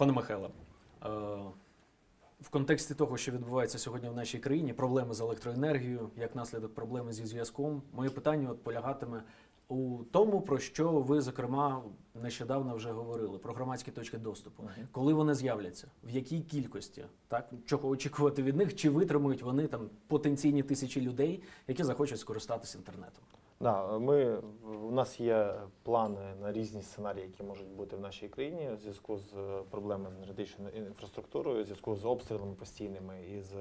Пане Михайле, е, в контексті того, що відбувається сьогодні в нашій країні, проблеми з електроенергією, як наслідок проблеми зі зв'язком, моє питання от полягатиме у тому, про що ви, зокрема, нещодавно вже говорили, про громадські точки доступу. Коли вони з'являться, в якій кількості, так? Чого очікувати від них, чи витримують вони там потенційні тисячі людей, які захочуть скористатися інтернетом? Да, ми, у нас є плани на різні сценарії, які можуть бути в нашій країні у зв'язку з е, проблемами з енергетичною інфраструктурою, у зв'язку з обстрілами постійними і з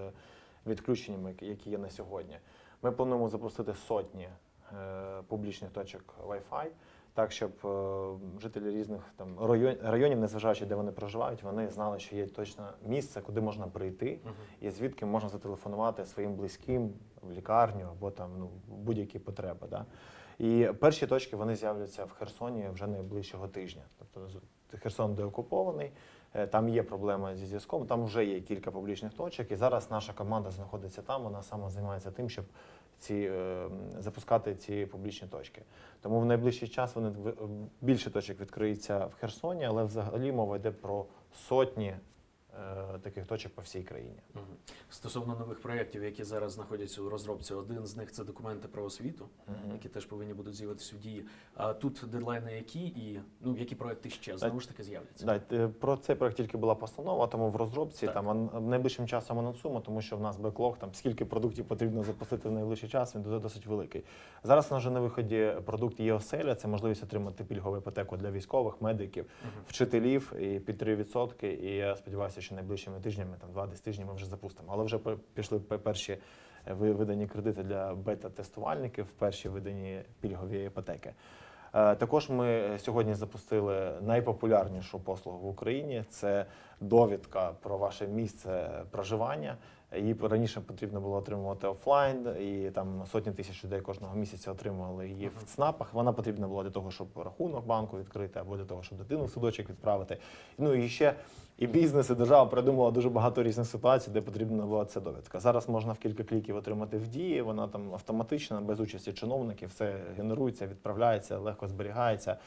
відключеннями, які є на сьогодні. Ми плануємо запустити сотні е, публічних точок Wi-Fi, так щоб е, жителі різних там район- районів, незважаючи де вони проживають, вони знали, що є точно місце, куди можна прийти, і звідки можна зателефонувати своїм близьким в лікарню або там ну будь-які потреби. Да? І перші точки вони з'являться в Херсоні вже найближчого тижня. Тобто Херсон деокупований, е, там є проблема зі зв'язком, там вже є кілька публічних точок, і зараз наша команда знаходиться там. Вона саме займається тим, щоб ці е, запускати ці публічні точки. Тому в найближчий час вони більше точок відкриється в Херсоні, але взагалі мова йде про сотні таких точок по всій країні. Стосовно нових проєктів, які зараз знаходяться у розробці, один з них це документи про освіту, Мгм. які теж повинні будуть з'явитися в дії. А тут дедлайни які і ну які проекти ще знову ж таки з'являться? Да, е, про цей проект тільки була постанова, тому в розробці Так. там найближчим часом анонсуємо, тому що в нас беклог, там скільки продуктів потрібно запустити в найближчий час, він досить великий. Зараз у нас вже на виході продукт є оселя, це можливість отримати пільгову іпотеку для військових, медиків, Мгм. вчителів і під 3%. І я сподіваюся, що найближчими тижнями, там 2-10 тижнів ми вже запустимо. Але вже пішли перші е, видані кредити для бета-тестувальників, перші видані пільгові іпотеки. Е, Також ми сьогодні запустили найпопулярнішу послугу в Україні. Це довідка про ваше місце проживання. Її раніше потрібно було отримувати офлайн, і там сотні тисяч людей кожного місяця отримували її в ЦНАПах. Вона потрібна була для того, щоб рахунок банку відкрити, або для того, щоб дитину в садочок відправити. Ну і ще і бізнес, і держава придумала дуже багато різних ситуацій, де потрібна була ця довідка. Зараз можна в кілька кліків отримати в дії. Вона там автоматична, без участі чиновників, все генерується, відправляється, легко зберігається.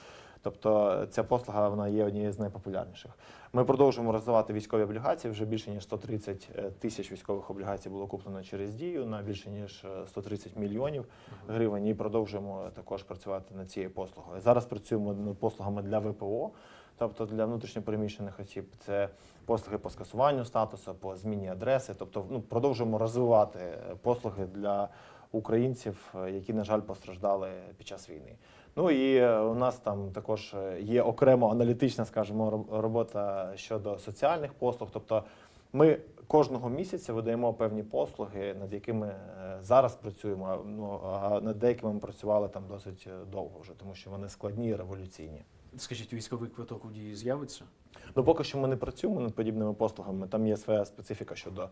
Тобто ця послуга вона є однією з найпопулярніших. Ми продовжуємо розвивати військові облігації. Вже більше ніж 130 тисяч військових облігацій було куплено через дію на більше ніж е, 130 мільйонів гривень. І продовжуємо також працювати над цією послугою. Зараз працюємо над послугами для ВПО. Тобто для внутрішньопереміщених осіб це послуги по скасуванню статусу, по зміні адреси. Тобто, ну продовжуємо розвивати е, послуги для українців, е, які на жаль постраждали під час війни. Ну і е, у нас там також е, є окремо аналітична, скажімо, робота щодо соціальних послуг. Тобто, ми кожного місяця видаємо певні послуги, над якими е, зараз працюємо. Ну а над деякими ми працювали там досить довго вже, тому що вони складні і революційні. Скажіть, військовий квиток у дії з'явиться? Ну, поки що ми не працюємо над подібними послугами. Там є своя специфіка щодо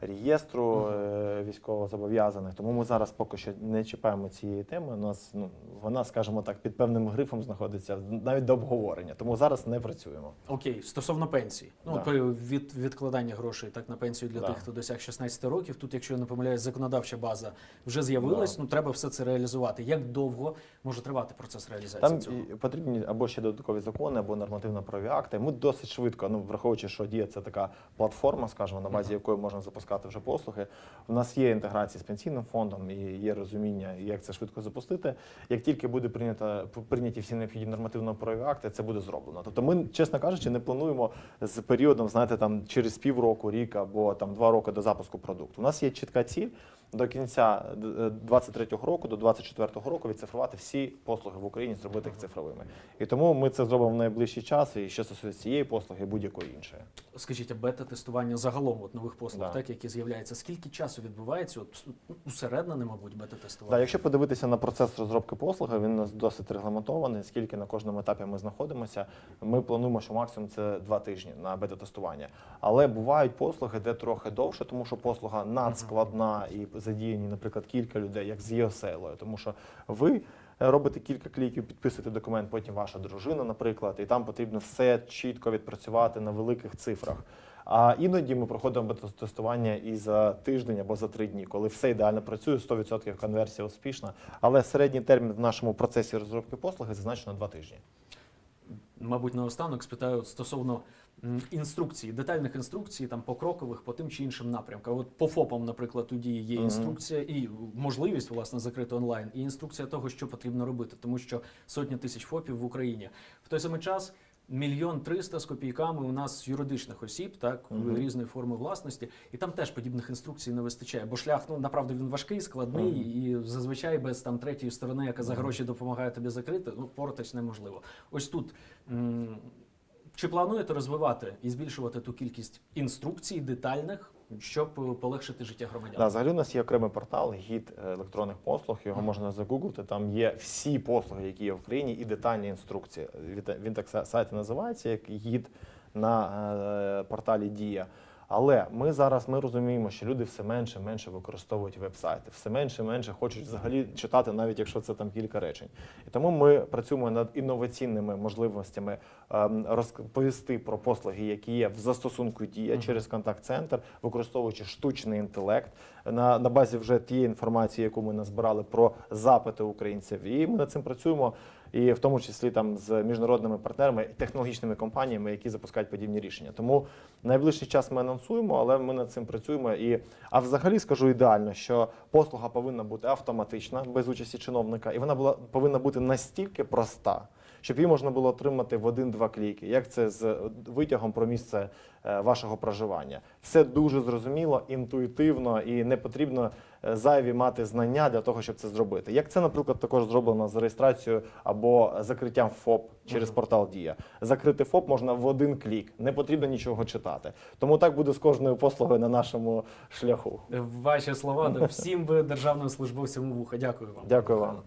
реєстру е, військовозобов'язаних. Тому ми зараз поки що не чіпаємо цієї теми. У нас ну вона, скажімо так, під певним грифом знаходиться навіть до обговорення. Тому зараз не працюємо. Окей, стосовно пенсій. Ну, Да. от при від, відкладання грошей так на пенсію для Да. тих, хто досяг 16 років. Тут, якщо я не помиляюсь, законодавча база вже з'явилась. Ну треба все це реалізувати. Як довго може тривати процес реалізації Там цього? і потрібні або ще додаткові закони, або нормативно-правові акти. Ми досить швидко, ну враховуючи, що дія це така платформа, скажімо, на базі якої можна запускати вже послуги. У нас є інтеграція з пенсійним фондом і є розуміння, як це швидко запустити. Як тільки буде прийнято прийняті всі необхідні нормативно-правові акти, це буде зроблено. Тобто, ми, чесно кажучи, не плануємо з періодом, знаєте, там через півроку, рік або там два роки до запуску продукту. У нас є чітка ціль. До кінця 23-го року, до 24-го року відцифрувати всі послуги в Україні, зробити їх цифровими. І тому ми це зробимо в найближчий час. І що стосується цієї послуги, будь-якої іншої. Скажіть, а бета-тестування загалом от нових послуг, Да. так які з'являються, скільки часу відбувається? От усереднене, мабуть, бета-тестування. якщо подивитися на процес розробки послуги, він у нас досить регламентований. Скільки на кожному етапі ми знаходимося. Ми плануємо, що максимум це два тижні на бета-тестування. Але бувають послуги, де трохи довше, тому що послуга надскладна і задіяні, наприклад, кілька людей, як з ЄОСЕЛою. Тому що ви е, робите кілька кліків, підписуєте документ, потім ваша дружина, наприклад, і там потрібно все чітко відпрацювати на великих цифрах. А іноді ми проходимо бета-тестування і за тиждень або за три дні, коли все ідеально працює, 100% конверсія успішна. Але середній термін в нашому процесі розробки послуги зазначено два тижні. Мабуть, наостанок спитаю стосовно інструкцій, детальних інструкцій, там покрокових по тим чи іншим напрямкам. От по ФОПам, наприклад, дії є інструкція і можливість власне закрити онлайн, і інструкція того, що потрібно робити, тому що сотні тисяч ФОПів в Україні в той самий час. Мільйон триста з копійками у нас юридичних осіб, так Мгм. різної форми власності, і там теж подібних інструкцій не вистачає. Бо шлях ну направду він важкий, складний, Мгм. і зазвичай без там третьої сторони, яка за гроші допомагає тобі закрити, ну впоратись неможливо. Ось тут м, чи плануєте розвивати і збільшувати ту кількість інструкцій детальних, щоб е, полегшити життя громадян? Да, взагалі у нас є окремий портал, гід е, електронних послуг. Його можна загуглити. Там є всі послуги, які є в Україні, і детальні інструкції. Він- так са- сайт називається як гід на е, порталі Дія. Але ми зараз ми розуміємо, що люди все менше і менше використовують веб-сайти, все менше і менше хочуть взагалі читати, навіть якщо це там кілька речень. І тому ми працюємо над інноваційними можливостями ем, розповісти про послуги, які є в застосунку дія через контакт-центр, використовуючи штучний інтелект на, на базі вже тієї інформації, яку ми назбирали про запити українців. І ми над цим працюємо, і в тому числі там з міжнародними партнерами, і технологічними компаніями, які запускають подібні рішення. Тому найближчий час ми анонсуємо, але ми над цим працюємо. І а взагалі скажу ідеально, що послуга повинна бути автоматична, без участі чиновника, і вона була повинна бути настільки проста. Щоб її можна було отримати в один-два кліки, як це з витягом про місце е, вашого проживання. Все дуже зрозуміло, інтуїтивно і не потрібно е, зайві мати знання для того, щоб це зробити. Як це, наприклад, також зроблено з реєстрацією або закриттям ФОП через портал Дія. Закрити ФОП можна в один клік, не потрібно нічого читати. Тому так буде з кожною послугою на нашому шляху. Ваші слова всім державним службовцям вуха. Дякую вам. Дякую вам.